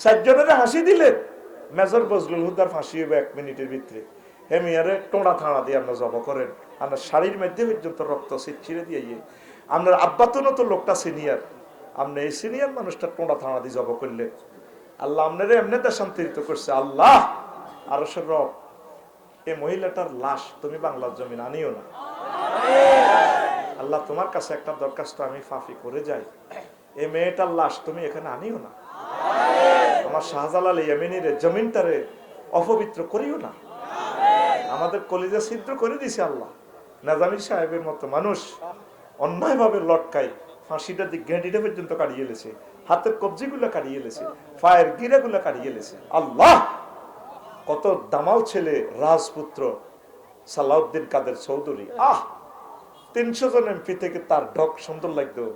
চারজনের হাসি দিলেন মেজর বজলুল হুদার ফাঁসি হবে এক মিনিটের ভিতরে। হেমিয়ারে টোড়া থাড়া দিয়ে আপনার জব করেন। আপনার শাড়ির মধ্যে পর্যন্ত রক্ত ছিঁড়ে দিয়ে আপনার আব্বাতনও তো লোকটা সিনিয়র। আপনি এই সিনিয়র মানুষটা টোড়া থাড়া দিয়ে জব করলে। আল্লাহ আপনারে এমনি দেশান্তরিত করছে। আল্লাহ! আরও সে রব এই মহিলাটার লাশ তুমি বাংলার জমিন আনিও না। আল্লাহ, তোমার কাছে একটা দরখাস্ত আমি ফাফি করে যাই। এই মেয়েটার লাশ তুমি এখানে আনিও না। আমার শাহজালাল ইয়ামিনীর জমিনটারে অপবিত্র করিও না। আমাদের কলিজা ছিদ্র করে দিছে আল্লাহ। নাজামি সাহেবের মতো মানুষ অন্যায়ভাবে লটকাই ফাঁসিটা গেঁডিটা পর্যন্ত কাটিয়ে এলেছে হাতের কবজিগুলো কাটিয়ে এলেছে পায়ের গিরাগুলো কাটিয়ে এলেছে আল্লাহ! কত দামাল ছেলে রাজপুত্র সালাউদ্দিন কাদের চৌধুরী। আহ! তিনশো জন এমপি থেকে তার ঢক সুন্দর লাগতো।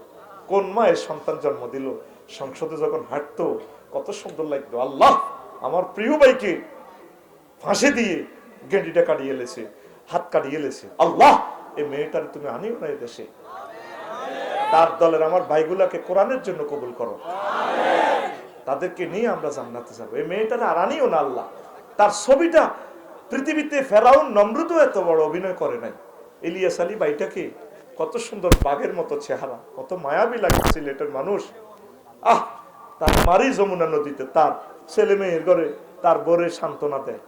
কোন মায়ের সন্তান জন্ম দিল? সংসদে যখন হাঁটতো কত সুন্দর লাগতো আল্লাহ আমার প্রিয় ভাইকে ফাঁসি দিয়ে গেঁডিটা কাটিয়ে এলেছে হাত কাটিয়ে এলেছে আল্লাহ এই মেয়েটার তুমি আনিও না দেশে। তার দলের আমার ভাইগুলাকে কোরআনের জন্য কবুল করো। তাদেরকে নিয়ে আমরা জান্নাতে যাব। এই মেয়েটার আর আনিও না আল্লাহ। তার ছবিটা পৃথিবীতে ফেরাউন নমরুদ এত বড় অভিনয় করে নাই। ইলিয়াস আলী বাইটাকে কত সুন্দর বাঘের মতো চেহারা কত মায়াবী লাগে সিলেটের মানুষ। আহ! তার মারি যমুনা নদীতে, তার ছেলে মেয়ের ঘরে তার বোরে সান্ত্বনা দেয়।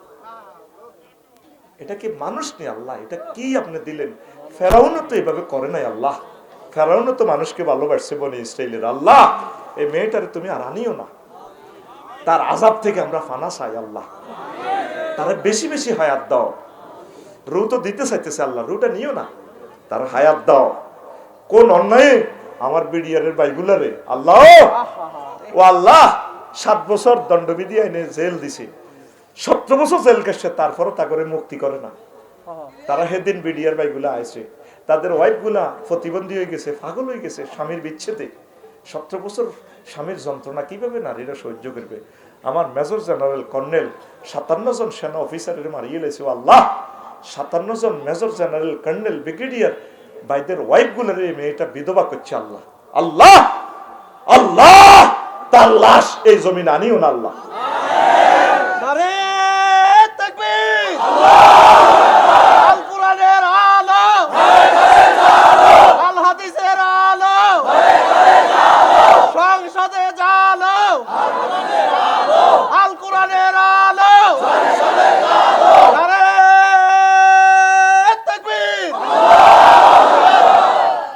এটা কি মানুষ নেই আল্লাহ? এটা কি আপনি দিলেন? ফেরাউনও তো এভাবে করে নাই আল্লাহ। ফেরাউনও তো মানুষকে ভালোবাসছে বলে ইসরায়েলের আল্লাহ। এই মেয়েটারে তুমি আর আনিও না। তার আজাব থেকে আমরা ফানা চাই আল্লাহ। তারা বেশি বেশি হায়াত দাও। রু তো দিতে চাইতেছে আল্লাহ, রুটা নিও না। তার হায়াত দাও। কোন অন্যায় আমার বিডিয়ারের বাইগুলারে আল্লাহ! ও আল্লাহ, সাত বছর দণ্ডবিধি আইনে জেল দিছে। সতেরো বছর জেল গেছে তারপরও তা করে মুক্তি করে না। তারা সেদিন বিডিআর বাইগুলা আইছে। তাদের ওয়াইফগুলা প্রতিবন্ধী হয়ে গেছে, পাগল হয়ে গেছে, স্বামীর বিচ্ছেদে। সতেরো বছর স্বামীর যন্ত্রণা কীভাবে নারীরা সহ্য করবে? আমার মেজর জেনারেল কর্নেল সাতান্ন জন সেনা অফিসারের মারিয়ে লেছে আল্লাহ! সাতান্ন জন মেজর জেনারেল কর্নেল ব্রিগেডিয়ার বাইদের ওয়াইফগুলার এই মেয়েটা বিধবা করছে, আল্লাহ! আল্লাহ! আল্লাহ! তার লাশ এই জমিন আনিও না আল্লাহ।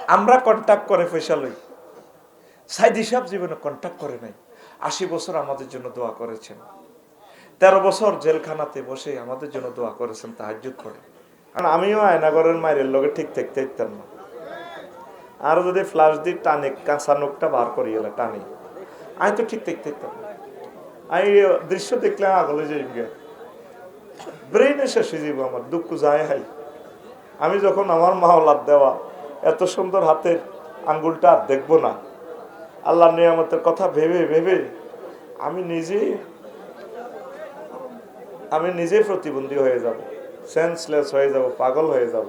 আমরা কন্ট্যাক্ট করে পয়সা লই সাইদি সাহেব জীবনে কন্ট্যাক্ট করে নাই। আশি বছর আমাদের জন্য দোয়া করেছেন। তেরো বছর জেলখানাতে বসে আমাদের জন্য দোয়া করেছেন তাহাজুদ করে। কারণ আমিও আয়নাগরের মায়ের লগে ঠিক থাকতে পারতাম না। আর যদি ফ্লাশ দিয়ে টানে, কাঁচা নোকটা বার করি, এলা টানে। আমি তো ঠিক থাকতে পারতাম না। আমি দৃশ্য দেখলে আগলে যাই ব্রেনে শেষ যাব আমার, দুঃখ যায় হাই আমি যখন আমার মাওলাদ দেওয়া, এত সুন্দর হাতের আঙ্গুলটা আর দেখব না। আল্লাহ নিয়ামতের কথা ভেবে ভেবে আমি নিজে আমি নিজেই প্রতিবন্ধী হয়ে যাব সেন্সলেস হয়ে যাব, পাগল হয়ে যাব।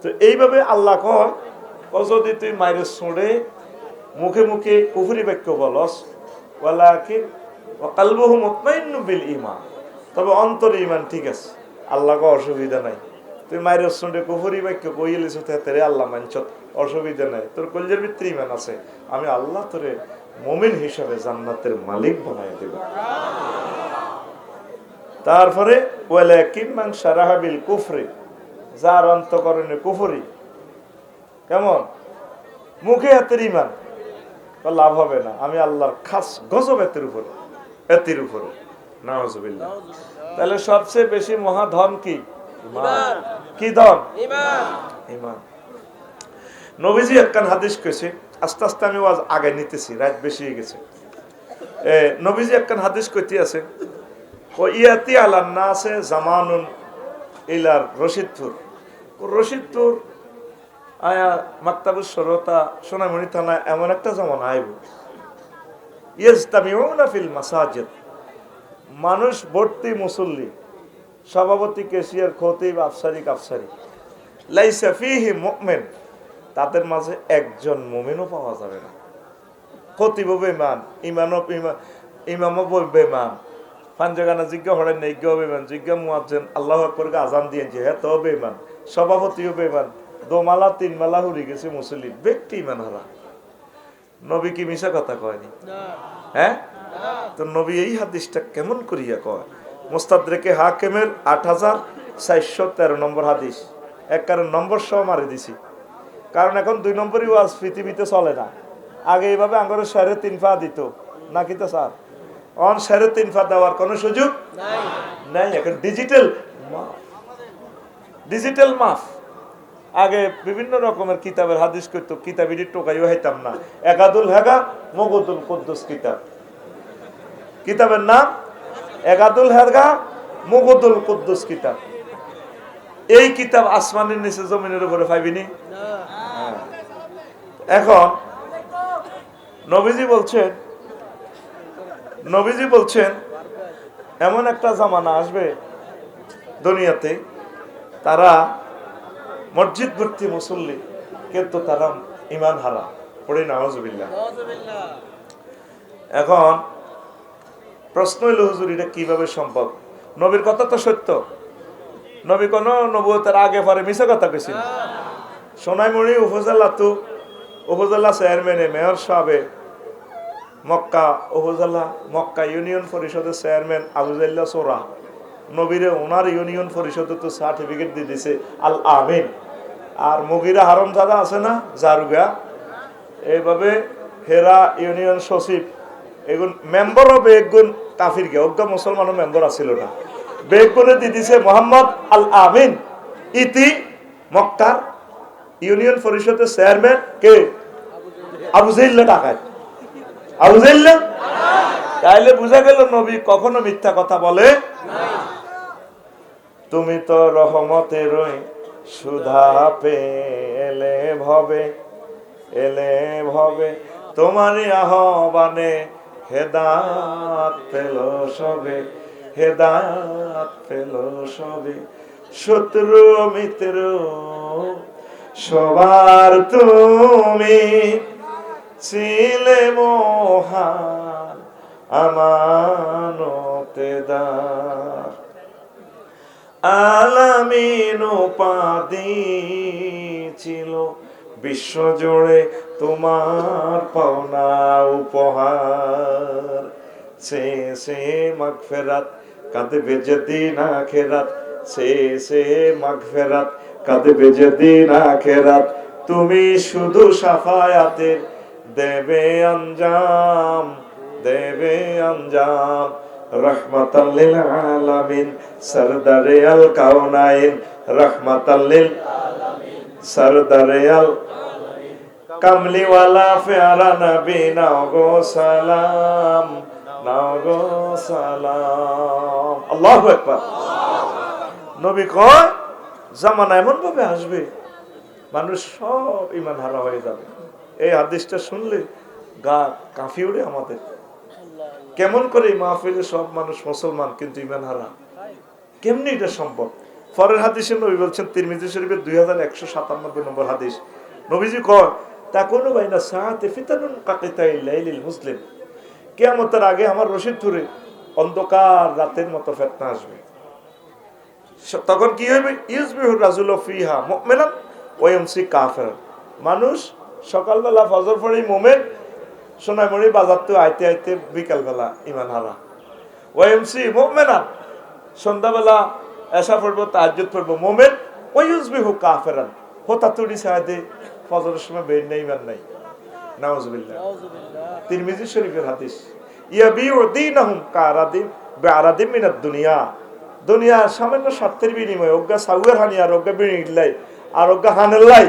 তো এইভাবে আল্লাহ কয়, ও যদি তুই মায়ের শুঁড়ে মুখে মুখে কুহুরি বাক্য বলস ওয়ালা কি কালবহু বিল ইমান তবে অন্তরে ইমান ঠিক আছে, আল্লাহকে অসুবিধা নাই। তুই মায়ের শুনে কুফুরি বাক্য কইলিস তেরে আল্লাহ মানছ অসুবিধা নাই। তোর কলজের ভিতরে ইমান আছে। আমি আল্লাহ তোরে মমিন হিসাবে জান্নাতের মালিক বানাই দেব। তারপরে ওয়ালা সারাহাবিল কুফরি। যার অন্তকরণে কুফরি। কেমন? মুখে হাতের ইমান লাভ হবে না। আমি আল্লাহর খাস গজব এতের উপরে। এতির উপরে। নাহজবিল্লাহ তাহলে সবচেয়ে বেশি মহাধন কি। কি ধন ইমান। নবীজি একখান হাদিস কইছে আস্তে আস্তে আমি ওয়াজ আগে নিতেছি রাত বেশি হয়ে গেছে। এ, নবীজি একখান হাদিস কইতে আছে ও ইয়াতি আলান না আছে জামানুন ইলার রশিদপুর। রশিদপুর আয়া মাক্তাবুর সরতা সোনামণি থানা এমন একটা জামান আইব। ইয়েস্তামিউনা ফিল মাসাজিদ। মানুষ ভর্তি মুসল্লি। সভাপতি কেশিয়ার খতিব আফসারি লাইসা ফিহি মুমিন। তাদের মাঝে একজন মুমিনও পাওয়া যাবে না। খতিব ইমানও ইমান ইমামও বেমান পাঞ্জাগানা জিজ্ঞা হরেন নেজ্ঞ বেমান জিজ্ঞা মুয়াজ্জেন আল্লাহ আকবরকে আজান দিয়েছে হ্যাঁ তো বেমান সভাপতিও বেমান দোমালা তিন মালা হুরি গেছে মুসলিম ব্যক্তি ইমান হারা। নবী কি মিশা কথা কয়নি হ্যাঁ? তো নবী এই হাদিসটা কেমন করিয়া কয়? মোস্তাদরেকে হাকেমের আট হাজার চারশো তেরো নম্বর হাদিস। এক কারণ নম্বর সহ মারি দিছি। কারণ এখন দুই নম্বরই ওয়াজ, পৃথিবীতে চলে না। আগে এইভাবে আঙ্গরে সাড়ে তিন ফা দিত। নাকি তো স্যার? অন সাড়ে তিন ফা দেওয়ার কোনো সুযোগ নাই। এখন ডিজিটাল ডিজিটাল মাফ। আগে বিভিন্ন রকমের কিতাবের হাদিস করতো। কিতাবিটি টোকাইও হইতাম না। একাদুল হেগা, মগদুল কুদ্দুস কিতাব। কিতাবের নাম একাদুল হেগা মগদুল কুদ্দুস কিতাব। এই কিতাব আসমানের নিচে জমিনের উপরে পাইবিনি? হ্যাঁ। এখন নবীজি বলছেন নবীজি বলছেন এমন একটা জামানা আসবে দুনিয়াতে তারা মসজিদ ভর্তি মুসল্লি কিন্তু তারা ইমান হারা পড়ে নাওজবিল্লা এখন প্রশ্ন হইল, হুজুর, এটা কীভাবে সম্ভব? নবীর কথা তো সত্য। নবী কোন নবুয়তের আগে পরে মিশে কথা কইছিল সোনাইমুড়ি উপজেলা তো উপজেলা চেয়ারম্যানে, মেয়র সাহেবে, মক্কা উপজেলা, মক্কা ইউনিয়ন পরিষদের চেয়ারম্যান আবুজাল্লা সোরা, নবীরে ওনার ইউনিয়ন পরিষদে তো সার্টিফিকেট দিয়ে দিছে, আল আমিন। আর মুগিরা হারম দাদা আছে না, জারুগা? এইভাবে হেরা ইউনিয়ন সচিব, এগুন মেম্বারও বেগুন কাফির গে অজ্ঞ মুসলমানও মেম্বার আছিল না। বেগুনে দি দিছে মোহাম্মদ আল আমিন ইতি মক্কার ইউনিয়ন পরিষদের চেয়ারম্যান কে? আবু জাইল্লা ডাকায় আবু জাইল্লা তাইলে বুঝা গেল নবী কখনো মিথ্যা কথা বলে তুমি তো রহমতের সুধা পেলে ভবে, এলে ভবে, তোমারই আহ্বানে হেদাত পেল সবে হেদাত পেল সবে। শত্রু, মিত্র, সবার তুমি ছিলে মহান আমানতে দার আলামিন উপাধি ছিল বিশ্বজুড়ে তোমার পাওনা উপহার। সে সে মাগফেরাত কাঁদবে যেদিন আখেরাত সে সে মাগফেরাত কাঁদবে যেদিন আখেরাত তুমি শুধু সাফায়াতের দেবে আঞ্জাম দেবে আঞ্জাম। রহমাতাল্লিল আলামিন, সরদারে আল কাউনাইন রহমাতাল্লিল সরদারে আল কামলিওয়ালা ফেয়ারা নবী, নাও গো সালাম, নাও গো সালাম। আল্লাহু আকবার। নবী কয়, জামানা এমন ভাবে আসবে, মানুষ সব ইমান হারা হয়ে যাবে। এই হাদিসটা শুনলে গা কাঁপি উড়ে আমাদের। কেমন করে মাহফিলে সব মানুষ মুসলমান, কিন্তু ইমান হারা কেমনি এটা সম্ভব? পরের হাদিসে নবী বলছেন, তিরমিজি শরীফের দুই হাজার একশো সাতানব্বই নম্বর হাদিস। নবীজি কয় তা কোনো বাইনা সাহাতে ফিতানুন কাকিতাই লাইলিল মুসলিম। কেয়ামতের আগে আমার রশিদ ধরে অন্ধকার রাতের মতো ফেতনা আসবে। তখন কি হবে ইউজবিহু রাজুল ফিহা মুমিনান ওয়ামসি কাফের মানুষ সকালবেলা ফজর পড়েই মোমেন সোনামণি বাজার তো আইতে আইতে বিকালবেলা ইমান হারা। ওয়ামসি মুমিনান। সন্ধ্যাবেলা এসা পড়ব তাহাজ্জুদ পড়ব। মোমেন ওয়াইউজবিহু কাফেরান। হোতা তুড়ি সাহায্যে ফজরের সময় বের নেই ইমান নাই। নাউজুবিল্লাহ। তিরমিজি শরীফের হাদিস ইয়াবিউ দীনাহুম কারাদিম বিআরাদিম মিনাদ দুনিয়া। দুনিয়া সামান্য স্বার্থের বিনিময়ে অজ্ঞা সাউয়ের হানি আর অজ্ঞা বিনি লাই আর অজ্ঞা হানেল্লাই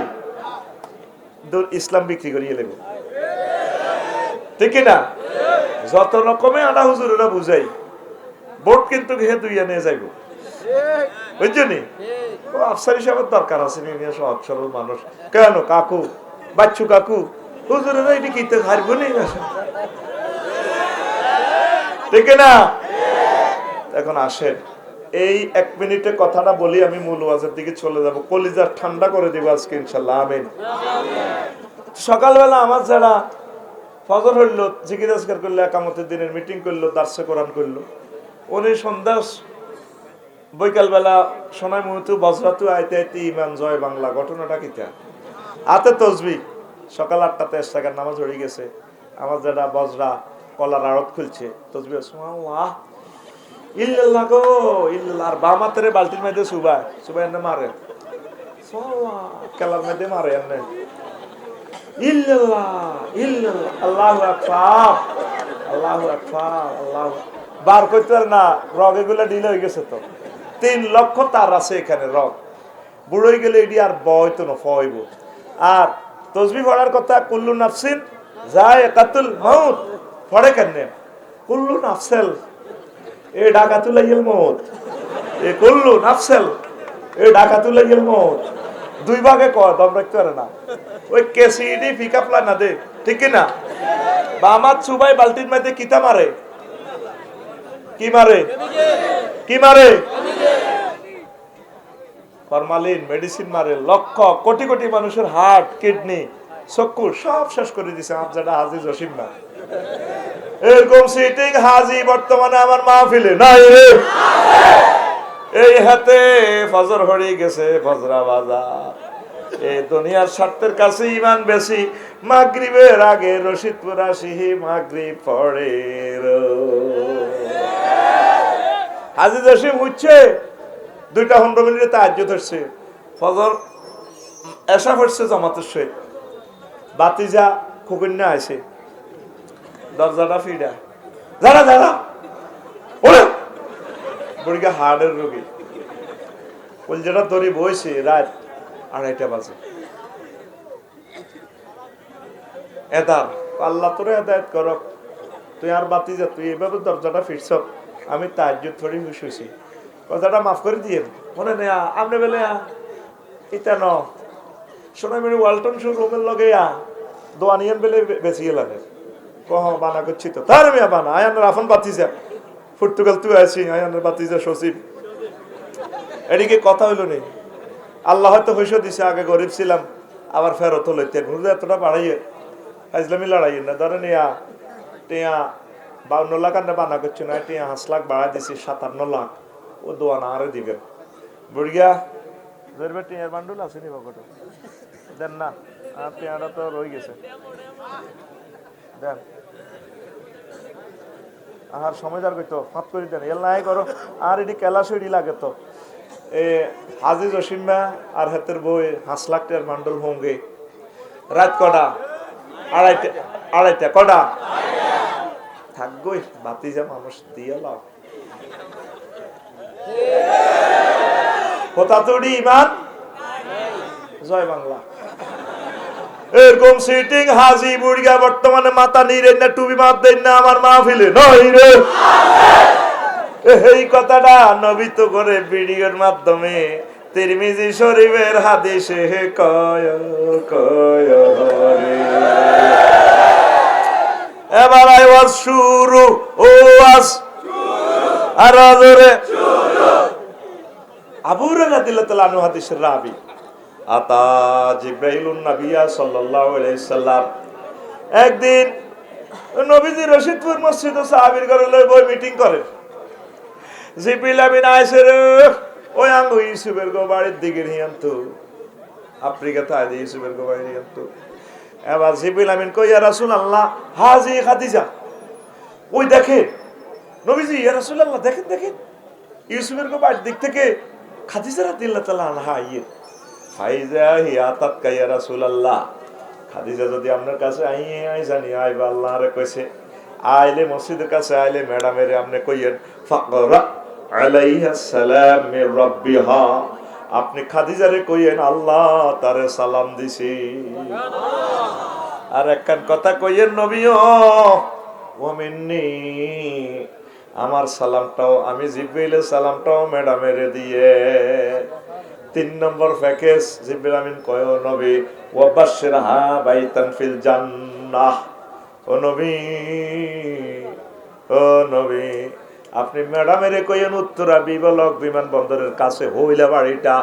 ইসলাম বিক্রি করিয়ে লেব। ঠিক না যত রকমে আনা হুজুরেরা বুঝাই বোর্ড কিন্তু ঘে দুইয়া নিয়ে যাইব। দরকার আছে সহজ সরল মানুষ। কেন? কাকু? বাচ্চু কাকু? হুজুরেরা এটি কিনতে ঠিক না? এখন আসেন। এই এক মিনিটে কথাটা বলি, আমি মূল ওয়াজের দিকে চলে যাব। কলিজা ঠান্ডা করে দিব আজকে ইনশাল্লাহ আমিন। সকালবেলা আমার যারা ফজর হইল জিজ্ঞাসকার করল, একামতের দিনের মিটিং করল, দার্সে কোরআন করল, উনি সন্ধ্যা বৈকালবেলা সোনাই মুহূর্তে বজরাতু আইতে আইতে ইমান জয় বাংলা, ঘটনাটা কিতা? আতে তসবি সকাল আটটাতে এস্টাকার নামাজ হয়ে গেছে। আমার যেটা বজরা, কলার আড়ত খুলছে। তসবি আল্লাহ। ইল্লাল্লাহ গো, ইল্লাল্লাহ। আর বাম হাতের বালতির মধ্যে সুবাই সুবাই এনে মারে। কেলার মধ্যে মারে এনে। ইল্লাল্লাহ ইল্লাল্লাহ। আল্লাহু আকবার। আল্লাহু আকবার, আল্লাহু বার করতে পারে না রগ এগুলো ডিলে হয়ে গেছে তো। তিন লক্ষ তার আছে এখানে রগ বুড়ো গেলে এটি আর বয় তো ফয়ব আর তসবি পড়ার কথা, কুল্লু নাফসিন যায় একাতুল মাউত। পড়ে কেন কুল্লু নাফসেল, এ ডাকাতুল ইল মৌত এ কুল্লু নাফসেল, এ ডাকাতুল ইল মৌত দুই ভাগে কয়, দম রাখতে পারে না। ওই কেসিডি পিকআপ লাইন না দে, ঠিক না? বামাত সুবাই বালতির মধ্যে কিতা মারে? কি মারে? কি মারে? ফরমালিন মেডিসিন মারে লক্ষ কোটি কোটি মানুষের হার্ট কিডনি চক্ষু সব শেষ করে দিছে আমার হাজি জসিম না। এরকম সিটিং হাজি বর্তমানে আমার মাহফিলে নাই রে। এই হাতে ফজর হয়ে গেছে ফজরা বাজার এই দুনিয়ার স্বার্থের কাছে ইমান বেশি মাগরিবের আগে রশিদপুর আসি মাগরিব পড়ে হাজি জসিম উঠছে দুইটা পনেরো মিনিটে তাহাজ্য ধরছে। ফজর এসা পড়ছে জামাতের সহিত। বাতিজা খুকুন্যা আছে দরজাটা ফিডা। যারা যারা বুড়িকে হার্টের রোগী। কলজাটা দড়ি বইছে রাত আড়াইটা বাজে। এদার, আল্লাহ তোরে হেদায়ত করক। তুই আর বাতি যা তুই এইভাবে দরজাটা ফিরছ? আমি তাজ্জুদ থরি হুশ হয়েছি। কথাটা মাফ করে দিয়ে মনে নেই আপনি বেলে ইতা ন শোনা মেরে ওয়ালটন শু রুমের লগে আ দোয়ানিয়ান বেলে বেশি গেলাম। কহ, বানা করছি তো। তার মিয়া বানা আয়ানের আফন বাতি যা পর্তুগাল তুই আছি আয়ানের বাতি যা সচিব। এদিকে কথা হইল নেই আল্লাহ হয়তো হইস দিছে, আগে গরিব ছিলাম, আবার ফেরত হলো। এতটা বাড়াইয়ে, ফাইজলামি লড়াই না। ধরেন ইয়া টিয়া বাউন্ন লাখ আন্না বানা করছি না টিয়া হাঁস লাখ বাড়াই দিছি, সাতান্ন লাখ। ও দোয়ানা আরে দিবেন বুড়িয়া ধরবে টিয়ার বান্ডুল আছে নি বকট দেন না, আর টিয়াটা তো রয়ে গেছে। দেন। আর সময় যার কইতো ফাঁত করে দেন, এল নাই করো। আর এটি কেলাসইডি লাগে তো। এ, হাজি জসিম্মা আর হাতের বই হাঁস লাখ টিয়ার বান্ডুল ভঙ্গে। রাত কটা? আড়াইটা আড়াইটা, কটা? থাকবই যা মানুষ দিয়ে লাভ। ইমান? জয় বাংলা। এরকম সিটিং হাজি বুড়িয়া বর্তমানে মাথা নিরে না টুবি মাপ দেন না, আমার মাহফিলে নই রে। এই কথাটা নবিত করে ভিডিওর মাধ্যমে তিরমিজি শরীফের হাদিসে কয় কয় রে। এবার আই ওয়াজ শুরু, ও ওয়াজ আর জোরে আবু রাদিয়াল্লাহু আনহু হাদিসের রাবি, আতা জিব্রাইলুন নাবিয়া সাল্লাল্লাহু আলাইহি সাল্লাম, একদিন নবীজি রশিদপুর মসজিদে সাহাবীর ঘরে লই বই মিটিং করেন জিব্রিল আমিন আইছে রে, ওই আঙ্গ ইউসুফের গো বাড়ির দিকে হিয়ান্তু আফ্রিকাতে আইছে ইউসুফের গো বাড়ির হিয়ান্তু এবার জিব্রিল আমিন কই, ইয়া রাসূলুল্লাহ, হাজি খাদিজা। ওই দেখেন, নবীজি, ইয়া রাসূলুল্লাহ, দেখেন দেখেন। ইউসুফের গো বাড়ির দিক থেকে খাদিজা রাদিয়াল্লাহু তাআলা আনহা ইয়ে ফাইজা হিয়া তাতকা ইয়া রাসূলুল্লাহ। খাদিজা যদি আপনার কাছে আই আই জানি আইবা আল্লাহ রে কইছে, আইলে মসজিদের কাছে আইলে ম্যাডামের আপনি কইয়েন, ফাকরা আলাইহা সালাম মির রাব্বিহা। আপনি খাদিজারে কইয়েন, আল্লাহ তারে সালাম দিছি। আর একখান কথা কইয়েন, নবীও ওমিন্নি আমার সালামটাও, আমি জিব্রাইলের সালামটাও ম্যাডামের দিয়ে। তিন নম্বর প্যাকেজ, জিব্রাইল আমিন কয় নবী ওয়াবাশশির হা বাইতান ফিল জান্নাহ। ও নবী ও নবী আপনি ম্যাডামের কইয়েন উত্তরা বিবলক বিমানবন্দরের কাছে হইলা বাড়িটা,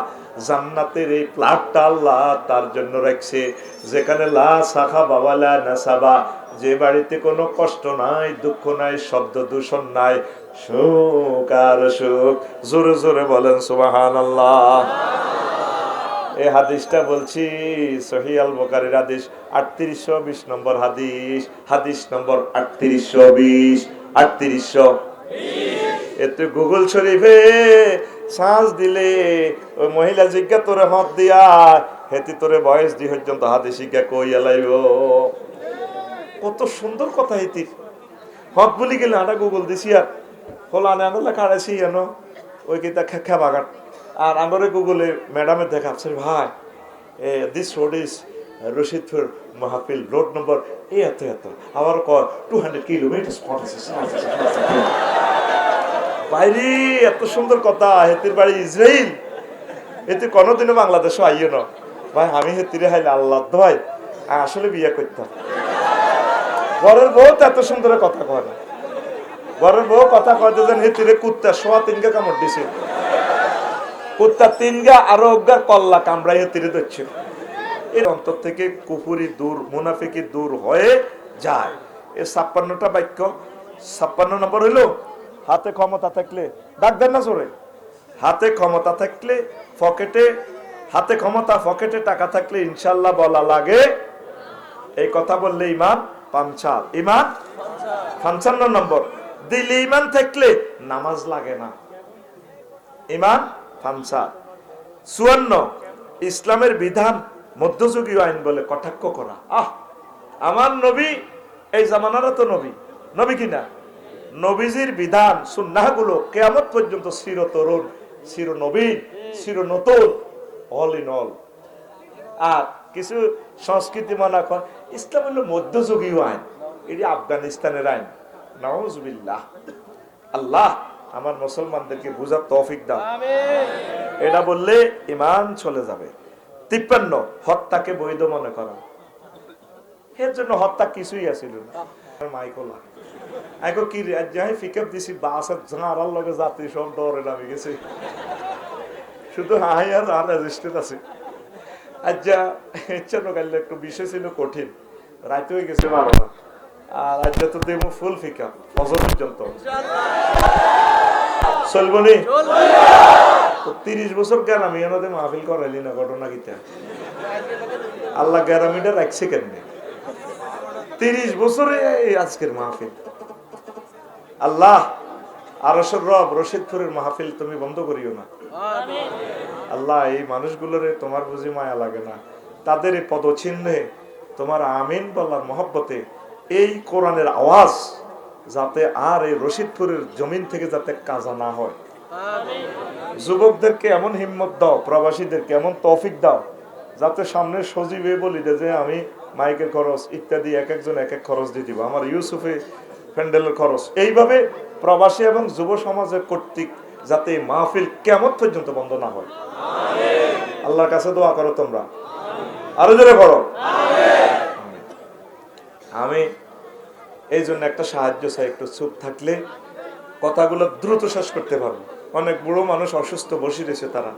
জান্নাতের এই প্লাটটা আল্লাহ তার জন্য রাখছে। যেখানে লা শাখা বাবালা নাসাবা, যে বাড়িতে কোনো কষ্ট নাই, দুঃখ নাই, শব্দ দূষণ নাই, সুখ আর সুখ। জোরে জোরে বলেন সুবাহান আল্লাহ এই হাদিসটা বলছি সহি আল বোকারির হাদিস, আটত্রিশশো বিশ নম্বর হাদিস হাদিস নম্বর আটত্রিশশো বিশ, আটত্রিশশো এতে গুগল শরীফে শ্বাস দিলে ওই মহিলা জিজ্ঞা তোরে মত দিয়া? হেতি, তোরে বয়স দি পর্যন্ত হাতে শিক্ষা কই এলাইব? কত সুন্দর কথা হেতির হক বলি গেলে আটা গুগল দিছি আর। হলো আনে আনলে কাড়াইছি যেন ওই কিতা খেখা বাগান। আর আমরা গুগলে ম্যাডামের দেখা ভাই দিস রোড ইজ রশিদপুর মাহফিল রোড নম্বর এ এত এত আবার ক টু হান্ড্রেড কিলোমিটার বাইরে এত সুন্দর কথা, হেতির বাড়ি ইসরাইল। এতে কোনোদিনও বাংলাদেশও আইও না। ভাই, আমি হেতিরে হাইলে আল্লাহ ভাই, আসলে বিয়ে করতাম। বরের বউ তো এত সুন্দর কথা কয় না। বরের বউ কথা কয়তে যেন হেতিরে কুত্তা সোয়া তিনগা কামড় দিছে। কুত্তা তিনগা আরও অজ্ঞার কল্লা কামড়াই হেতিরে দিচ্ছে এর অন্তর থেকে কুফুরি দূর, মুনাফিকি দূর হয়ে যায়। এ ছাপ্পান্নটা বাক্য, ছাপ্পান্ন নম্বর হইল, হাতে ক্ষমতা থাকলে, ডাক দেন না জোরে। হাতে ক্ষমতা থাকলে পকেটে, হাতে ক্ষমতা, পকেটে টাকা থাকলে ইনশাল্লাহ বলা লাগে। এই কথা বললে ইমান পাঞ্চাল ইমান পঞ্চান্ন নম্বর, দিলে ইমান থাকলে নামাজ লাগে না। ইমান পাঞ্চাল চুয়ান্ন, ইসলামের বিধান মধ্যযুগীয় আইন বলে কটাক্ষ করা। আহ আমার নবী এই জামানারও তো নবী। নবী কিনা? নবীজির বিধান সুন্নাহগুলো কেয়ামত পর্যন্ত চির তরুণ চির নবীন চির নতুন অল ইন অল আর কিছু সংস্কৃতি মানা কর ইসলাম হলো মধ্যযুগীয় আইন এটি আফগানিস্তানের আইন। নওয়াজবিল্লাহ আল্লাহ আমার মুসলমানদেরকে বুঝার তৌফিক দাও। এটা বললে ইমান চলে যাবে। তিপ্পান্ন, হত্যাকে বৈধ মনে করা। এর জন্য হত্যা কিছুই আসিল না। মাইকোলা শুধু হাই আর আর রেজিস্টার আছে। আজ যা, ইচ্ছা নগাইলে একটু বিশেষ ছিল কঠিন। ফুল চলবনি তিরিশ বছর গ্যারামি এনাদের মাহফিল করাইলি না ঘটনা কিতা? আল্লাহ গ্যারামিটা রাখছে কেমনে তিরিশ বছরে আজকের মাহফিল। আল্লাহ আরসর রব রশিদপুরের মাহফিল তুমি বন্ধ করিও না। আল্লাহ, এই মানুষগুলোরে তোমার বুঝি মায়া লাগে না। তাদের এই পদচিহ্নে তোমার আমিন বলার মহব্বতে এই কোরআনের আওয়াজ যাতে আর এই রশিদপুরের জমিন থেকে যাতে কাজা না হয়। যুবকদেরকে এমন হিম্মত দাও, প্রবাসীদেরকে এমন তৌফিক দাও, যাতে সামনে সজীবে বলি যে আমি মাইকের খরচ ইত্যাদি এক একজন এক এক খরচ দিয়ে দিব। আমার ইউসুফে প্যান্ডেলের খরচ। এইভাবে প্রবাসী এবং যুব সমাজের কর্তৃক যাতে মাহফিল কেমন পর্যন্ত বন্ধ না হয়। আল্লাহর কাছে দোয়া করো তোমরা। আরও জোরে করো আমি এই জন্য একটা সাহায্য চাই, একটু চুপ থাকলে কথাগুলো দ্রুত শেষ করতে পারব। অনেক বুড়ো মানুষ অসুস্থ বসে রয়েছে তারা।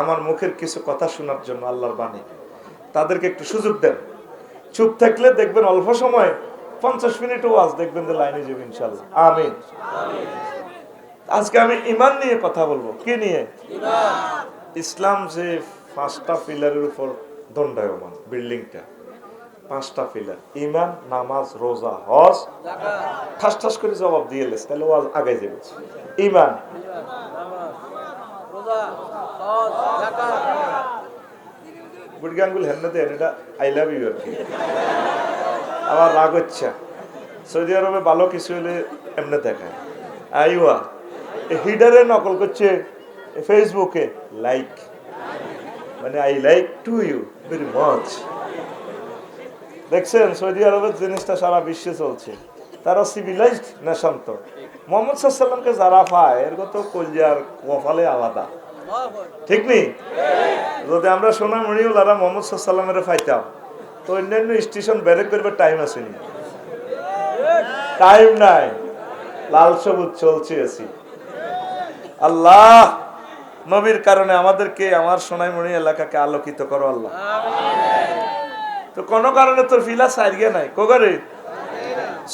আমার মুখের কিছু কথা শোনার জন্য আল্লাহর বাণী। তাদেরকে একটু সুযোগ দেন। চুপ থাকলে দেখবেন অল্প সময় পঞ্চাশ মিনিট ওয়াজ দেখবেন যে লাইনে যাবে ইনশাল্লাহ আমিন। আজকে আমি ইমান নিয়ে কথা বলব। কি নিয়ে? ইসলাম যে পাঁচটা পিলারের উপর দণ্ডায়মান বিল্ডিংটা পাঁচটা পিলার ইমান, নামাজ, রোজা, হজ। ঠাস ঠাস করে জবাব দিয়ে লেস, তাহলে ওয়াজ আগে যাবে। ইমান। বুড়ি আঙ্গুল হেন দেন, এটা আই লাভ ইউ আর কি। আমার রাগ হচ্ছে। সৌদি আরবে ভালো কিছু হলে এমনি দেখায়। আইওয়া হিডারে নকল করছে ফেসবুকে লাইক মানে I like to you very much দেখছেন, সৌদি আরবের জিনিসটা সারা বিশ্বে চলছে। তারা সিভিলাইজড নেশন তো মোহাম্মদ সাল্লামকে যারা পায়, এর তো কলিয়ার কপালে আলাদা। ঠিক নেই যদি আমরা সোনামণিও লারা মোহাম্মদ সাল্লামের পাইতাম, তো অন্যান্য স্টেশন ব্যারেক করবার টাইম আসেনি। টাইম নাই। লাল সবুজ চলছে আছি আল্লাহ! নবীর কারণে আমাদেরকে, আমার সোনাইমণি এলাকাকে আলোকিত করো আল্লাহ। তো কোনো কারণে তোর ফিলা সাইরিয়ে নাই। কোগারে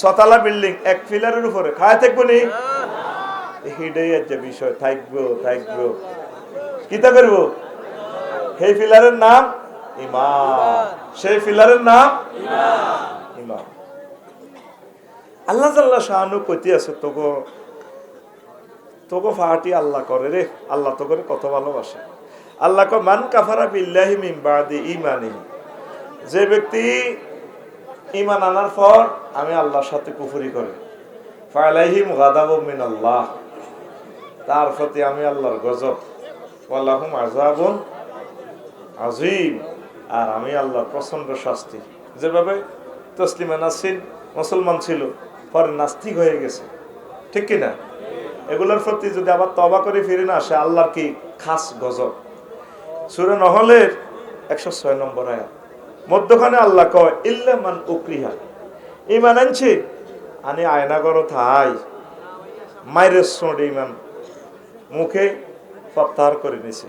সতালা বিল্ডিং, এক ফিলারের উপরে। খায় থাকব নি? হিডেই যে বিষয়। থাকব থাকব। কিতা করব? সেই ফিলারের নাম ইমাম। সেই ফিলারের নাম ইমাম। আল্লাহ জাল্লাহ শাহানু কইতে আছে তোকে তোকে ফাহাটি আল্লাহ করে রে। আল্লাহ তো করে কত ভালোবাসে। আল্লাহ মান কাফারা বিল্লাহি মিন বাদি ইমানিহি যে ব্যক্তি ইমান আনার পর আমি আল্লাহর সাথে কুফরি করে। ফালাইহিম গাদাবু মিন আল্লাহ তার প্রতি আমি আল্লাহর গজব। ওয়ালাহুম আযাবুন আজিম আর আমি আল্লাহর প্রচণ্ড শাস্তি। যেভাবে তসলিমা নাসিন মুসলমান ছিল, পরে নাস্তিক হয়ে গেছে। ঠিক কি না এগুলোর প্রতি যদি আবার তবা করে ফিরে না আসে, আল্লাহর কি খাস গজব? সুরে নহলের একশো ছয় নম্বর আয়াত। মধ্যখানে আল্লাহ কয় ইল্লামান উকরিহা। ইমান আনছে? আনি আয়না করো থাই। মাইরের সোঁড় ইমান মুখে প্রত্যাহার করে নিছে।